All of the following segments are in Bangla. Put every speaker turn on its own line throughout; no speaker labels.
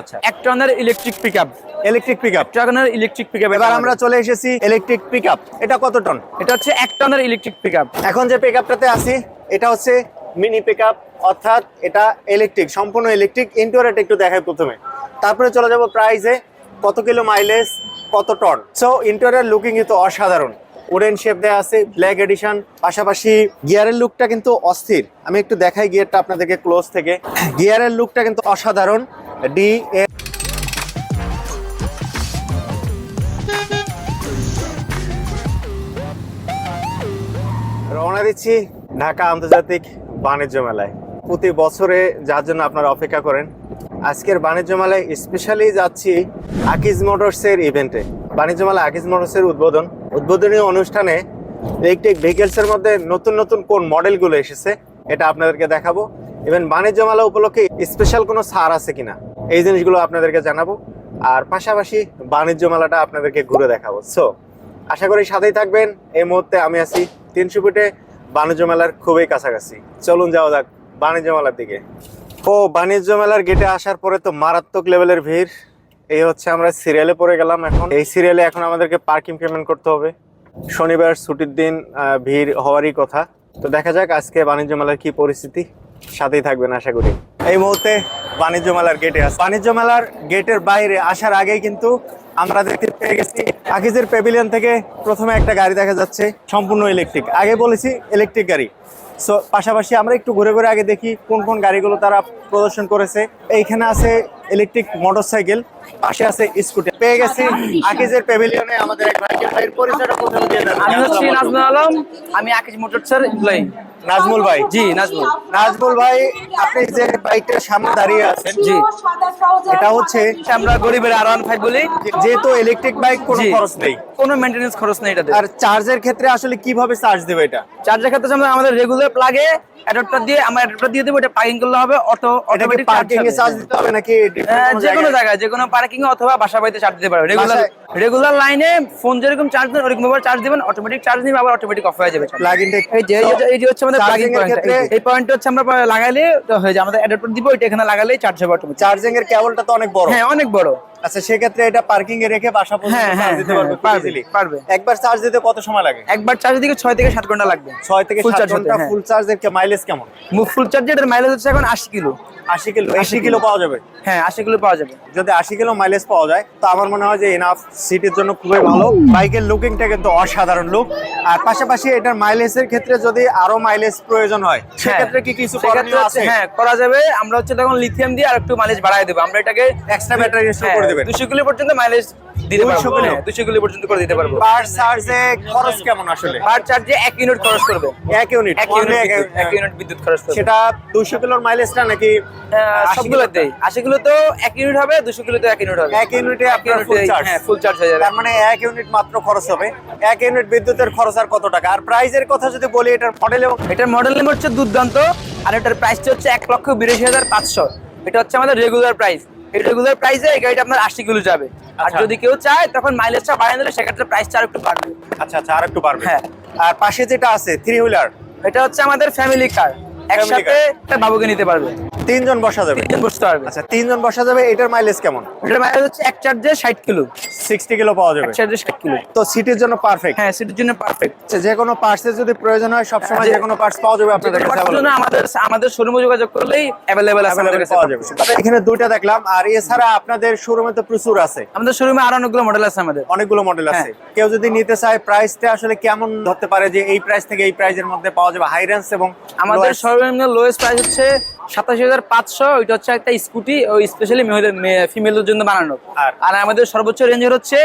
আচ্ছা
এক টনের ইলেকট্রিক পিকআপ
ইলেকট্রিক পিকআপ
টনের ইলেকট্রিক পিকআপ
এবার আমরা চলে এসেছি ইলেকট্রিক পিকআপ এটা কত টন?
এটা হচ্ছে এক টনের ইলেকট্রিক পিকআপ
এখন যে পিকআপটাতে এটা হচ্ছে মিনি পিকআপ অর্থাৎ এটা ইলেকট্রিক সম্পূর্ণ ইলেকট্রিক ইন্টোরেট একটু দেখাই প্রথমে। তারপরে চলে যাব প্রাইজে কত কিলো মাইলেজ কত টন? সো ইন্টোরিয়ার লুকিং কিন্তু অসাধারণ। উডেন শেপ দেওয়া আছে ব্ল্যাক এডিশন পাশাপাশি গিয়ারের লুকটা কিন্তু অস্থির। আমি একটু দেখাই গিয়ারটা আপনাদেরকে ক্লোজ থেকে। গিয়ারের লুকটা কিন্তু অসাধারণ। ডি এ রওনা দিচ্ছি ঢাকা আন্তর্জাতিক বাণিজ্য মেলায়। প্রতি বছরে যার জন্য আপনারা অপেক্ষা করেন। আজকের বাণিজ্য মেলায় স্পেশালি যাচ্ছি আকিজ মোটরসের ইভেন্টে বাণিজ্য মেলা আকিজ মোটরসের উদ্বোধন। উদ্বোধনী অনুষ্ঠানে ইলেকট্রিক ভেহিকেলসের মধ্যে নতুন নতুন কোন মডেলগুলো এসেছে, এটা আপনাদেরকে দেখাবো। ইভেন বাণিজ্য মেলা উপলক্ষে স্পেশাল কোনো ছাড় আছে কিনা, এই জিনিসগুলো আপনাদেরকে জানাব। আর পাশাপাশি বাণিজ্য মেলাটা আপনাদেরকে ঘুরে দেখাবো। সো আশা করি সাথেই থাকবেন। এই মুহূর্তে আমি আছি তিনশো ফুটে বাণিজ্য মেলার খুবই কাছাকাছি। চলুন যাওয়া যাক বাণিজ্য মেলার দিকে। ও, বাণিজ্য মেলার গেটে আসার পরে তো মারাত্মক লেভেলের ভিড়। এই হচ্ছে আমরা সিরিয়ালে পড়ে গেলাম এখন। এই সিরিয়ালে এখন আমাদেরকে পার্কিং পেমেন্ট করতে হবে। শনিবার ছুটির দিন ভিড় হওয়ারই কথা। তো দেখা যাক আজকে বাণিজ্য মেলার কি পরিস্থিতি। সাথেই থাকবেন আশা করি। এই মুহূর্তে বাণিজ্য মেলার গেটে আছে। বাণিজ্য মেলার গেটের বাইরে আসার আগেই কিন্তু আমরা দেখতে পেয়ে গেছি আকিজের প্যাভিলিয়ন থেকে প্রথমে একটা গাড়ি দেখা যাচ্ছে, সম্পূর্ণ ইলেকট্রিক আগে বলেছি ইলেকট্রিক গাড়ি। সো পাশাপাশি আমরা একটু ঘুরে ঘুরে আগে দেখি কোন কোন গাড়িগুলো তারা প্রদর্শন করেছে। এইখানে আছে ইলেকট্রিক মোটরসাইকেল পাশে আছে স্কুটি পেয়ে গেছি আকিজের প্যাভিলিয়নে আমাদের এক ভাইকে। ভাইয়ের পরিচয়টা প্রথমে দিয়ে দেন।
আমি হচ্ছি নাজমুল আলম। আমি আকিজ মোটরসের এমপ্লয়ি
নাজমুল ভাই।
জি নাজমুল।
নাজমুল ভাই আপনি যে বাইকটার সামনে দাঁড়িয়ে আছেন
জি।
এটা হচ্ছে
আমরা গরিবের আর ওয়ান ফাইভ বলি।
যেহেতু ইলেকট্রিক বাইক কোনো খরচ নেই।
কোনো মেনটেনেন্স খরচ নেই এটাতে।
আর চার্জের ক্ষেত্রে আসলে কীভাবে চার্জ দেবে এটা?
চার্জের ক্ষেত্রে আমরা আমাদের রেগুলার প্লাগে অ্যাডাপ্টার দিয়ে আমরা অ্যাডাপ্টার দিয়ে দেবো এটা পার্কিং করলে হবে অটো অটোমেটিক
পার্কিং এ চার্জ দিতে হবে নাকি
যে কোনো
জায়গায়?
জায়গায় যে কোনো পার্কিং অথবা বাসা বাড়িতে চার্জ দিতে পারবে রেগুলার রেগুলার লাইনে ফোন যেরকম চার্জ দেন ওরকম ভাবে চার্জ দিবেন অটোমেটিক চার্জ নিবে আবার অটোমেটিক অফ হয়ে যাবে। এই যে এই যে- এই হচ্ছে আমাদের পয়েন্ট এই হচ্ছে আমরা লাগাইলে হয়ে যায়। আমাদের অ্যাডাপ্টার দিব এটা এখানে লাগালেই চার্জ হবে অটোমেটিক
চার্জিং এর কেবলটা তো অনেক বড়।
হ্যাঁ অনেক বড়।
আচ্ছা সেক্ষেত্রে এটা পার্কিং এ রেখে বাসা পর্যন্ত
হ্যাঁ, হ্যাঁ,
চার্জ দিতে
হ্যাঁ,
পারবে
পারবে,
একবার চার্জ দিতে কত সময় লাগে?
একবার চার্জ থেকে ঘণ্টা লাগবে।
থেকে
ঘণ্টা।
ফুল চার্জের মাইলেজ কেমন?
ফুল চার্জে এটার মাইলেজ হচ্ছে এখন আশি কিলো।
আশি কিলো
80
আশি কিলো। পাওয়া যাবে?
হ্যাঁ আশি কিলো পাওয়া যাবে।
যদি আশি কিলো মাইলেজ পাওয়া যায় তো আমার মনে হয় যে এনাফ সিটির জন্য খুবই ভালো। বাইকের লুকিংটা কিন্তু অসাধারণ লুক আর পাশাপাশি এটার মাইলেজের ক্ষেত্রে যদি আরও মাইলেজ প্রয়োজন হয় সেক্ষেত্রে কি কিছু করণীয় আছে?
হ্যাঁ করা যাবে। আমরা হচ্ছে তখন লিথিয়াম দিয়ে আর একটু মাইলেজ বাড়ায় দেবো। আমরা এটাকে
এক্সট্রা ব্যাটারি ইনস্টল করে দিবেন।
দুশো কিলো পর্যন্ত মাইলেজ দিতে পারব। হ্যাঁ, 200 কিলো পর্যন্ত করে দিতে পারব।
পার চার্জে খরচ কেমন আসলে?
পার চার্জে এক ইউনিট খরচ করবে।
এক ইউনিট
এক ইউনিট বিদ্যুৎ- ইউনিট বিদ্যুৎ খরচ করবে।
সেটা দুশো কিলোর মাইলেজটা নাকি
আহ,
80
কিলো তো এক ইউনিট হবে দুশো কিলো তো এক ইউনিট হবে।
এক ইউনিটে আপনার ফুল চার্জ
হ্যাঁ ফুল চার্জ হয়ে যাবে।
তার মানে এক ইউনিট মাত্র খরচ হবে। এক ইউনিট বিদ্যুতের খরচ আর কত টাকা? আর প্রাইজের কথা যদি বলি এটার মডেল
এটার মডেল হচ্ছে দুর্দান্ত আর এটার প্রাইসটা হচ্ছে এক লক্ষ বিরাশি হাজার পাঁচশো। এটা হচ্ছে আমাদের রেগুলার প্রাইস রেগুলার প্রাইসে এই গাড়িটা আপনার আশি কিলো যাবে। আর
আচ্ছা।
যদি কেউ চায় তখন মাইলেজটা বাড়িয়ে দিলে সেক্ষেত্রে প্রাইসটা আর একটু বাড়বে।
আচ্ছা আচ্ছা আর একটু বাড়বে।
হ্যাঁ।
আর পাশে যেটা আছে থ্রি হুইলার
এটা হচ্ছে আমাদের ফ্যামিলি কার একসাথে বাবুকে নিতে পারবে।
তিনজন বসা যাবে।
তিনজন বসতে পারবে।
আচ্ছা তিনজন বসা যাবে এটার মাইলেজ কেমন?
এটার মাইলেজ হচ্ছে এক চার্জে ষাট কিলো।
সিক্সটি কিলো পাওয়া যাবে।
এক চার্জে ষাট কিলো।
তো সিটির জন্য পারফেক্ট
হ্যাঁ সেটার জন্য পারফেক্ট
যে কোনো পার্টসের যদি প্রয়োজন হয় সবসময়
যে-
যে কোনো পার্টস পাওয়া যাবে আপনাদের কাছে
আমাদের আমাদের শোরুমে যোগাযোগ করলেই অ্যাভেলেবেল আছে আমাদের কাছে।
পাওয়া যাবে। এখানে দুইটা দেখলাম আর এছাড়া আপনাদের শোরুমে তো প্রচুর আছে।
আমাদের শোরুমে আরও অনেকগুলো মডেল আছে আমাদের।
অনেকগুলো মডেল আছে।
হ্যাঁ।
কেউ যদি নিতে চায় প্রাইসটা আসলে কেমন ধরতে পারে যে এই প্রাইস থেকে এই প্রাইজের মধ্যে পাওয়া যাবে? হাই রেঞ্জ এবং
আমাদের? সর্বনিম্ন লোয়েস্ট প্রাইস হচ্ছে সাতাশি হাজার পাঁচশো ওইটা হচ্ছে একটা স্কুটি ওই স্পেশালি ফিমেলদের জন্য বানানো।
আর?
আর আমাদের সর্বোচ্চ রেঞ্জের হচ্ছে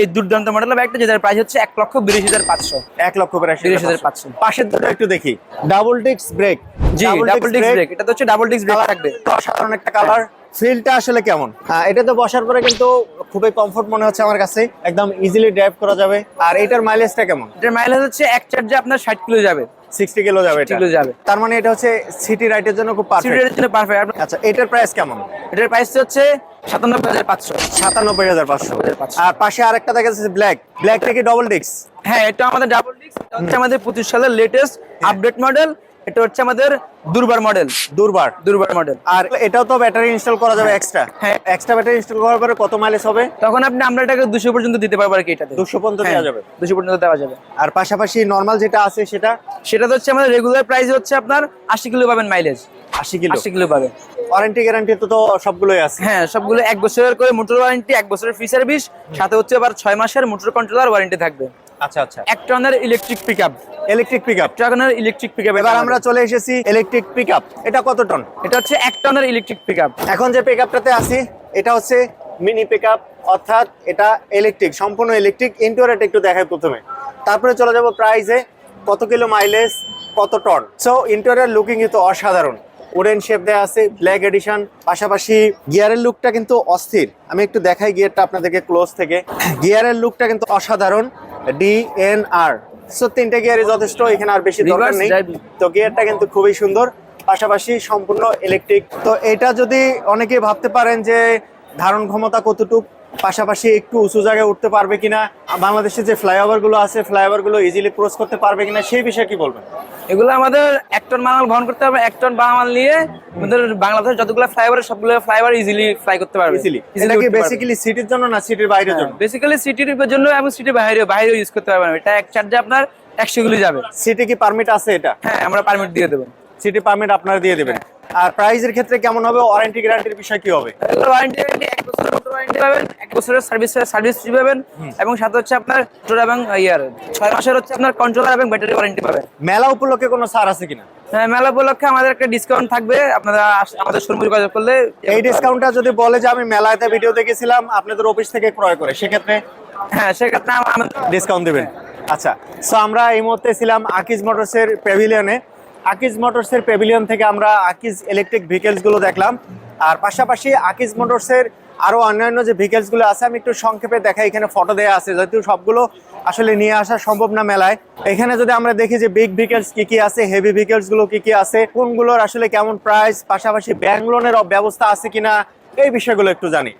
এই দুর্দান্ত মডেলের ব্যাগটা যেটার প্রাইস হচ্ছে এক লক্ষ বিরাশি হাজার পাঁচশো।
এক লক্ষ বিরাশি
বিরাশি
হাজার। পাঁচশো। পাশের দুটো একটু দেখি। ডাবল ডিস্ক ব্রেক
জি ডাবল ডিস্ক ব্রেক এটা তো হচ্ছে ডাবল ডিস্ক ব্রেক থাকবে।
সাধারণ একটা কালার ফিলটা আসলে কেমন? হ্যাঁ এটাতে বসার পরে কিন্তু খুবই কমফোর্ট মনে হচ্ছে আমার কাছে। একদম ইজিলি ড্রাইভ করা যাবে। আর এটার মাইলেজটা কেমন?
এটার মাইলেজ হচ্ছে এক চার্জে আপনার ষাট কিলো যাবে।
সিক্সটি কিলো যাবে
কিলো যাবে।
তার মানে এটা হচ্ছে সিটি রাইডের জন্য খুব পারফেক্ট
সিটের জন্য পারফেক্ট
আচ্ছা এটার প্রাইস কেমন?
এটার প্রাইস হচ্ছে সাতানব্বই হাজার পাঁচশো।
সাতানব্বই হাজার পাঁচশো। আর পাশে আরেকটা দেখা যাচ্ছে ব্ল্যাক ব্ল্যাকটা কি ডবল ডিস্ক
হ্যাঁ এটা আমাদের ডাবল ডিস্ক হচ্ছে আমাদের পঁচিশ সালের লেটেস্ট আপডেট মডেল এটা হচ্ছে আমাদের দুর্বার মডেল
দুর্বার।
দুর্বার মডেল
আর এটাও তো ব্যাটারি ইনস্টল করা যাবে এক্সট্রা
হ্যাঁ।
এক্সট্রা ব্যাটারি ইনস্টল করার পরে কত মাইলেজ হবে?
তখন আপনি আমরা এটাকে দুশো পর্যন্ত দিতে পারব আর কি এটাতে।
দুশো পর্যন্ত দেওয়া যাবে।
দুশো পর্যন্ত দেওয়া যাবে।
আর পাশাপাশি নর্মাল যেটা আছে সেটা?
সেটা তো হচ্ছে আমাদের রেগুলার প্রাইস হচ্ছে আপনার আশি কিলো পাবেন মাইলেজ
আশি কিলো।
আশি কিলো পাবেন।
ওয়ারেন্টি গ্যারান্টি তো তো সবগুলোই আছে।
হ্যাঁ সবগুলো এক বছরের করে মোটর ওয়ারেন্টি এক বছরের ফ্রি সার্ভিস সাথে হচ্ছে আবার ছয় মাসের মোটর কন্ট্রোলার ওয়ারেন্টি থাকবে।
আচ্ছা আচ্ছা।
এক টনের electric pickup
electric pickup
টনের ইলেকট্রিক পিকআপ
এবার আমরা চলে এসেছি ইলেকট্রিক পিকআপ এটা কত টন?
এটা হচ্ছে এক টনের ইলেকট্রিক পিক আপ
এখন যে পিকআপটাতে আছি এটা হচ্ছে মিনি পিকআপ অর্থাৎ এটা ইলেকট্রিক সম্পূর্ণ ইলেকট্রিক ইন্টোরেট একটু দেখাই প্রথমে। তারপরে চলে যাব প্রাইসে কত কিলো মাইলেজ কত টন? সো ইন্টোরিয়ার লুকিং কিন্তু অসাধারণ। উডেন শেপ দেওয়া আছে ব্ল্যাক এডিশন পাশাপাশি গিয়ারের লুকটা কিন্তু অস্থির। আমি একটু দেখাই গিয়ারটা আপনাদেরকে ক্লোজ থেকে। গিয়ারের লুকটা কিন্তু অসাধারণ। ডি এন আর সো তিনটে গিয়ারই যথেষ্ট এখানে আর বেশি দরকার নেই। তো গিয়ারটা কিন্তু খুবই সুন্দর পাশাপাশি সম্পূর্ণ ইলেকট্রিক তো এটা যদি অনেকে ভাবতে পারেন যে ধারণ ক্ষমতা কতটুক পাশাপাশি একটু উঁচু জায়গায় উঠতে পারবে কিনা বাংলাদেশে যে ফ্লাইওভারগুলো আছে ফ্লাইওভারগুলো ইজিলি ক্রস করতে পারবে কিনা সেই বিষয়ে কি বলবেন?
এগুলো আমাদের এক টন মাল বহন করতে হবে এক টন মাল নিয়ে আমাদের বাংলাদেশের যতগুলো ফ্লাইওভার সবগুলো ফ্লাইওভার ইজিলি ফ্লাই করতে পারবে।
ইজিলি এটা কি বেসিক্যালি সিটির জন্য না সিটির বাইরের জন্য?
বেসিক্যালি সিটির জন্য এবং সিটির বাইরে বাইরে ইউজ করতে পারবেন এটা এক চার্জে আপনার একশো গুলি যাবে।
সিটি কি পারমিট আছে এটা?
হ্যাঁ আমরা পারমিট দিয়ে দেবো।
সিটি পারমিট আপনারা দিয়ে দেবেন। আর প্রাইজের ক্ষেত্রে কেমন হবে? ওয়ারেন্টি গ্যারান্টির বিষয় কি হবে?
ওয়ারেন্টি এক বছরের মোটর ওয়ারেন্টি পাবেন এক বছরের সার্ভিস সার্ভিস ফ্রি পাবেন এবং সাথে হচ্ছে আপনার মোটর এবং ইয়ার ছয় মাসের হচ্ছে আপনার কন্ট্রোলার এবং ব্যাটারি ওয়ারেন্টি পাবেন।
মেলা উপলক্ষে কোনো ছাড় আছে কিনা?
হ্যাঁ মেলা উপলক্ষে আমাদের একটা ডিসকাউন্ট থাকবে আপনারা আমাদের শোরুমে যোগাযোগ করলে
এই ডিসকাউন্টটা যদি বলে যে আমি মেলাতে ভিডিও দেখেছিলাম আপনাদের অফিস থেকে ক্রয় করে সেক্ষেত্রে?
হ্যাঁ সেক্ষেত্রে
ডিসকাউন্ট দিবেন। আচ্ছা সো আমরা এই মুহূর্তে ছিলাম আকিজ মোটরসের প্যাভিলিয়নে আকিজ মোটরসের প্যাভিলিয়ন থেকে আমরা আকিজ ইলেকট্রিক ভেহিকেলসগুলো দেখলাম। আর পাশাপাশি আকিজ মোটরসের আরও অন্যান্য যে ভেহিকেলসগুলো আছে আমি একটু সংক্ষেপে দেখাই এখানে ফটো দেওয়া আছে যেহেতু সবগুলো আসলে নিয়ে আসা সম্ভব না মেলায়। এখানে যদি আমরা দেখি যে বিগ ভেহিকেলস কি কি আছে হেভি ভেহিকেলসগুলো কি কি আছে কোনগুলোর আসলে কেমন প্রাইস পাশাপাশি ব্যাংক লোনের ব্যবস্থা আছে কিনা এই বিষয়গুলো একটু জানি।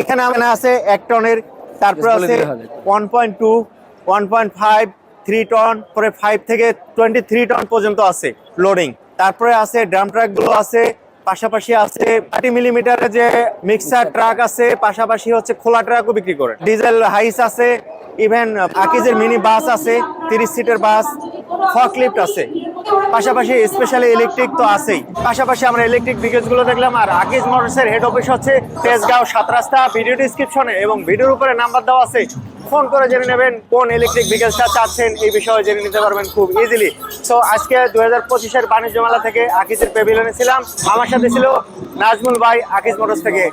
এখানে আমাদের আছে এক টনের তারপর আছে one point two one point five three ton পরে ফাইভ থেকে টোয়েন্টি থ্রি টন পর্যন্ত আছে লোডিং তারপরে আছে ড্রাম ট্রাকগুলো আছে, পাশাপাশি আছে থার্টি মিলিমিটারের যে মিক্সার ট্রাক আছে, পাশাপাশি হচ্ছে খোলা ট্রাকও বিক্রি করে। ডিজেল হাইস আছে ইভেন আকিজের মিনি বাস আছে, তিরিশ সিটের বাস ফকলিফট আছে। পাশাপাশি স্পেশালি ইলেকট্রিক তো আছেই। পাশাপাশি আমরা ইলেকট্রিক ভেহিকেলসগুলো দেখলাম, আর আকিজ মোটরসের হেড অফিস হচ্ছে তেজগাঁও সাত রাস্তা। ভিডিও ডিসক্রিপশনে এবং ভিডিওর উপরে নাম্বার দেওয়া আছে। ফোন করে জেনে নেবেন কোন ইলেকট্রিক ভেহিকেলসটা চাচ্ছেন, এই বিষয়ে জেনে নিতে পারবেন খুব ইজিলি সো আজকে দু হাজার পঁচিশের বাণিজ্য মেলা থেকে আকিজের পেভিলনে ছিলাম। আমার সাথে ছিল নাজমুল ভাই, আকিজ মোটরস থেকে।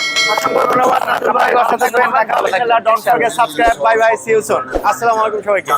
ধন্যবাদ নাজমুল ভাই subscribe bye bye see you আসসালামু আলাইকুম সবাইকে।